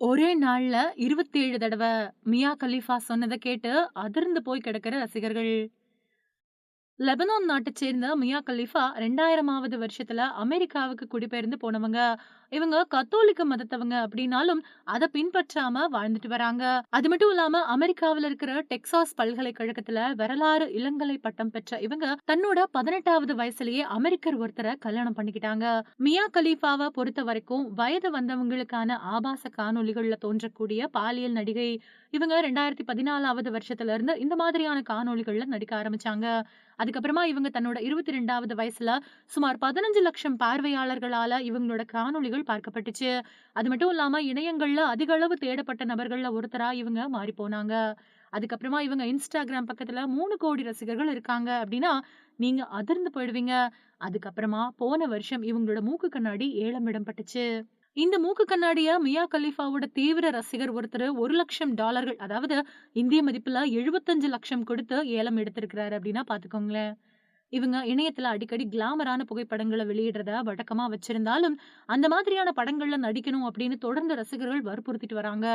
ஒரே நாள்ல 27 தடவ மியா கலீஃபா சொன்னத கேட்டு அதிர்ந்து போய் கிடக்கிற ரசிகர்கள். லெபனான் நாட்டை சேர்ந்த மியா கலீஃபா 2000வது வருஷத்துல அமெரிக்காவுக்கு குடிபெயர்ந்து போனவங்க. இவங்க கத்தோலிக்க மதத்தவங்க அப்படின்னாலும், அதை பின்பற்றாம வாழ்ந்துட்டு வராங்க. அது மட்டும் இல்லாம அமெரிக்காவில் இருக்கிற டெக்சாஸ் பல்கலைக்கழகத்துல வரலாறு இளங்கலை பட்டம் பெற்ற இவங்க, தன்னோட 18வது வயசுலயே அமெரிக்கர் ஒருத்தரை கல்யாணம் பண்ணிக்கிட்டாங்க. மியா கலீஃபாவை பொறுத்த வரைக்கும் வயது வந்தவங்களுக்கான ஆபாச காணொலிகள்ல தோன்றக்கூடிய பாலியல் நடிகை. இவங்க 2014வது வருஷத்துல இருந்து இந்த மாதிரியான காணொலிகள்ல நடிக்க ஆரம்பிச்சாங்க. அதுக்கப்புறமா இவங்க தன்னோட 22வது வயசுல சுமார் 15,00,000 பார்வையாளர்களால இவங்களோட காணொலிகள் காணொளிகள் பார்க்கப்பட்டுச்சு. அது மட்டும் இல்லாம இணையங்கள்ல அதிக அளவு தேடப்பட்ட நபர்கள்ல ஒருத்தரா இவங்க மாறி போனாங்க. அதுக்கப்புறமா இவங்க இன்ஸ்டாகிராம் பக்கத்துல 3,00,00,000 ரசிகர்கள் இருக்காங்க அப்படின்னா, நீங்க அதிர்ந்து போயிடுவீங்க. அதுக்கப்புறமா போன வருஷம் இவங்களோட மூக்கு கண்ணாடி ஏலம் இடம்பட்டுச்சு இந்த மூக்கு கண்ணாடிய மியா கலீஃபாவோட தீவிர ரசிகர் ஒருத்தரு $1,00,000 அதாவது இந்திய மதிப்புல 75,00,000 கொடுத்து ஏலம் எடுத்திருக்கிறாரு அப்படின்னா பாத்துக்கோங்களேன். இவங்க இணையத்துல அடிக்கடி கிளாமரான புகைப்படங்களை வெளியிடுறத வழக்கமா வச்சிருந்தாலும், அந்த மாதிரியான படங்கள்ல நடிக்கணும் அப்படின்னு தொடர்ந்து ரசிகர்கள் வற்புறுத்திட்டு வராங்க.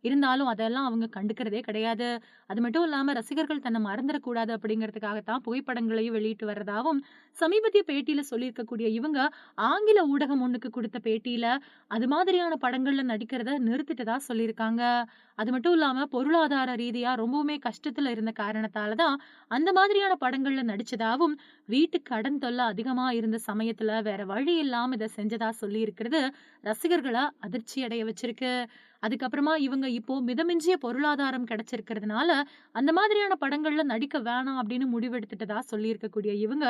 இருந்தாலும் அதெல்லாம் அவங்க கண்டுக்கிறதே கிடையாது. அது மட்டும் இல்லாம ரசிகர்கள் தன்னை மறந்துடக்கூடாது அப்படிங்கிறதுக்காகத்தான் புகைப்படங்களையும் வெளியிட்டு வர்றதாவும், சமீபத்திய பேட்டியில சொல்லியிருக்கக்கூடிய இவங்க, ஆங்கில ஊடகம் ஒண்ணுக்கு கொடுத்த பேட்டியில, அது மாதிரியான படங்கள்ல நடிக்கிறத நிறுத்திட்டதா சொல்லியிருக்காங்க. அது மட்டும் இல்லாம பொருளாதார ரீதியா ரொம்பவுமே கஷ்டத்துல இருந்த காரணத்தாலதான் அந்த மாதிரியான படங்கள்ல நடிச்சதாவும், வீட்டு கடன் தொல்லை அதிகமா இருந்த சமயத்துல வேற வழி இல்லாம இத செஞ்சதா சொல்லி இருக்கிறது ரசிகர்களை அதிர்ச்சி அடைய வச்சிருக்கு. அதுக்கப்புறமா இவங்க இப்போ மிதமிஞ்சிய பொருளாதாரம் கிடைச்சிருக்கிறதுனால, அந்த மாதிரியான படங்கள்ல நடிக்க வேணாம் அப்படின்னு முடிவெடுத்துட்டதா சொல்லியிருக்கக்கூடிய இவங்க,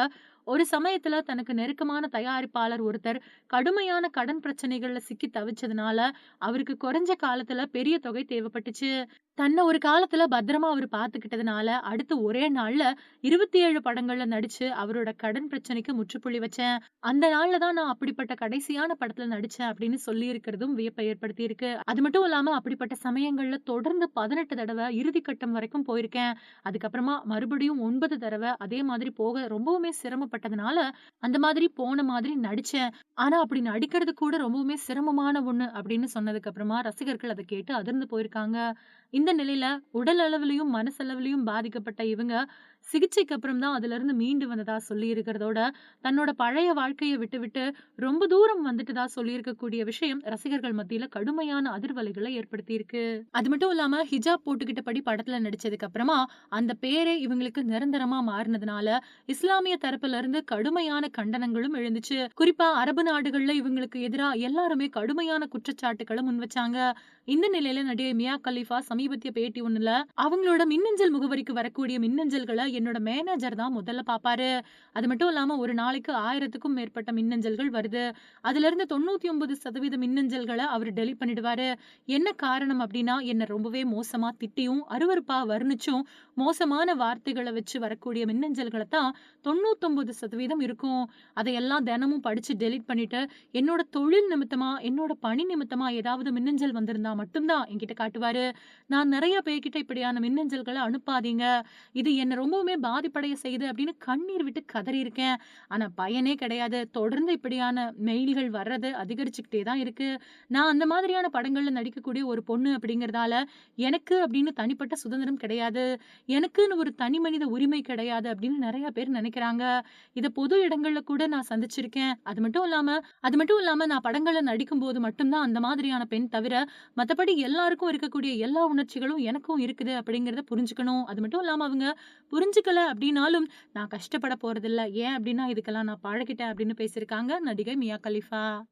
ஒரு சமயத்துல தனக்கு நெருக்கமான தயாரிப்பாளர் ஒருத்தர் கடுமையான கடன் பிரச்சனைகள்ல சிக்கி தவிச்சதுனால, அவருக்கு குறைஞ்ச காலத்துல பெரிய தொகை தேவைப்பட்டுச்சு. தன்னை ஒரு காலத்துல பத்திரமா அவர் பாத்துக்கிட்டதுனால, அடுத்து ஒரே நாள்ல 27 படங்கள்ல நடிச்சு அவரோட கடன் பிரச்சனைக்கு முற்றுப்புள்ளி வச்சேன். அந்த நாள்ல தான் நான் அப்படிப்பட்ட கடைசியான படத்துல நடிச்சேன் அப்படின்னு சொல்லி இருக்கிறதும் வியப்பை ஏற்படுத்தி இருக்கு அது மட்டும் இல்லாம அப்படிப்பட்ட சமயங்கள்ல தொடர்ந்து 18 தடவ இறுதிக்கட்டம் வரைக்கும் போயிருக்கேன். அதுக்கப்புறமா மறுபடியும் ஒன்பது தடவை அதே மாதிரி போக ரொம்பவுமே சிரமப்பட்டதுனால, அந்த மாதிரி போன மாதிரி நடிச்சேன். ஆனா அப்படி நடிக்கிறது கூட ரொம்பவுமே சிரமமான ஒண்ணு அப்படின்னு சொன்னதுக்கு அப்புறமா ரசிகர்கள் அத கேட்டு அதிர்ந்து போயிருக்காங்க. இந்த நிலையில உடல் அளவுலையும் மனசளவுலையும் பாதிக்கப்பட்ட இவங்க, சிகிச்சைக்கு அப்புறம் தான் அதுல இருந்து மீண்டு வந்ததா சொல்லி இருக்கிறதோட தன்னோட பழைய வாழ்க்கையை விட்டுவிட்டு ரொம்ப தூரம் வந்துட்டதா சொல்லியிருக்கக்கூடிய விஷயம் ரசிகர்கள் மத்தியில கடுமையான அதிர்வலைகளை ஏற்படுத்தி இருக்கு அது மட்டும் இல்லாம ஹிஜாப் போட்டுக்கிட்டபடி படத்துல நடிச்சதுக்கு அப்புறமா, அந்த பேரே இவங்களுக்கு நிரந்தரமா மாறினதுனால இஸ்லாமிய தரப்புல இருந்து கடுமையான கண்டனங்களும் எழுந்துச்சு. குறிப்பா அரபு நாடுகள்ல இவங்களுக்கு எதிராக எல்லாருமே கடுமையான குற்றச்சாட்டுக்கள முன்வச்சாங்க. இந்த நிலையில நடிகை மியா கலீஃபா சமீப சமீபத்திய பேட்டி ஒண்ணுல, அவங்களோட மின்னஞ்சல் முகவரிக்கு வரக்கூடிய மின்னஞ்சல்களை என்னோட மேனேஜர் தான் முதல்ல பாப்பாரு. அது மட்டும் இல்லாம ஒரு நாளைக்கு 1000த்துக்கும் மேற்பட்ட மின்னஞ்சல்கள் வருது. அதிலிருந்து 99% மின்னஞ்சல்கள அவரு டெலீட் பண்ணிடுவாரு. என்ன காரணம் அப்படின்னா, என்ன ரொம்பவே மோசமா திட்டியும், அருவறுப்பா வர்ணிச்சும், மோசமான வார்த்தைகளை வச்சு வரக்கூடிய மின்னஞ்சல்களை தான் 99% இருக்கும். அதையெல்லாம் தினமும் படிச்சு டெலிட் பண்ணிட்டு, என்னோட தொழில் நிமித்தமா, என்னோட பணி நிமித்தமா ஏதாவது மின்னஞ்சல் வந்திருந்தா மட்டும்தான் என்கிட்ட காட்டுவாரு. நான் நிறைய பேர்கிட்ட இப்படியான மின்னஞ்சல்களை அனுப்பாதீங்க. இது என்ன ரொம்பவுமே பாதிப்படைய செய்யுது அப்படின்னு கண்ணீர் விட்டு கதறியிருக்கேன். ஆனா பயனே கிடையாது. தொடர்ந்து இப்படியான மெயில்கள் வர்றது அதிகரிச்சுக்கிட்டே தான் இருக்கு. நான் அந்த மாதிரியான படங்கள்ல நடிக்கக்கூடிய ஒரு பொண்ணு அப்படிங்கிறதால, எனக்கு அப்படின்னு தனிப்பட்ட சுதந்திரம் கிடையாது. எனக்குன்னு ஒரு தனி மனித உரிமை கிடையாது அப்படின்னு நிறைய பேர் நினைக்கிறாங்க இத பொது இடங்கள்ல கூட நான் சந்திச்சிருக்கேன். அது மட்டும் இல்லாம அது மட்டும் இல்லாம நான் படங்களில் நடிக்கும்போது மட்டும் தான் அந்த மாதிரியான பெண் தவிர, மத்தபடி எல்லாருக்கும் இருக்கக்கூடிய எல்லா உணர்ச்சிகளும் எனக்கும் இருக்குது அப்படிங்கிறத புரிஞ்சுக்கணும். அது மட்டும் இல்லாம அவங்க புரிஞ்சுக்கல அப்படின்னாலும், நான் கஷ்டப்பட போகிறதில்ல ஏன் அப்படின்னா இதுக்கெல்லாம் நான் பழகிட்டேன் அப்படின்னு பேசியிருக்காங்க நடிகை மியா கலிஃபா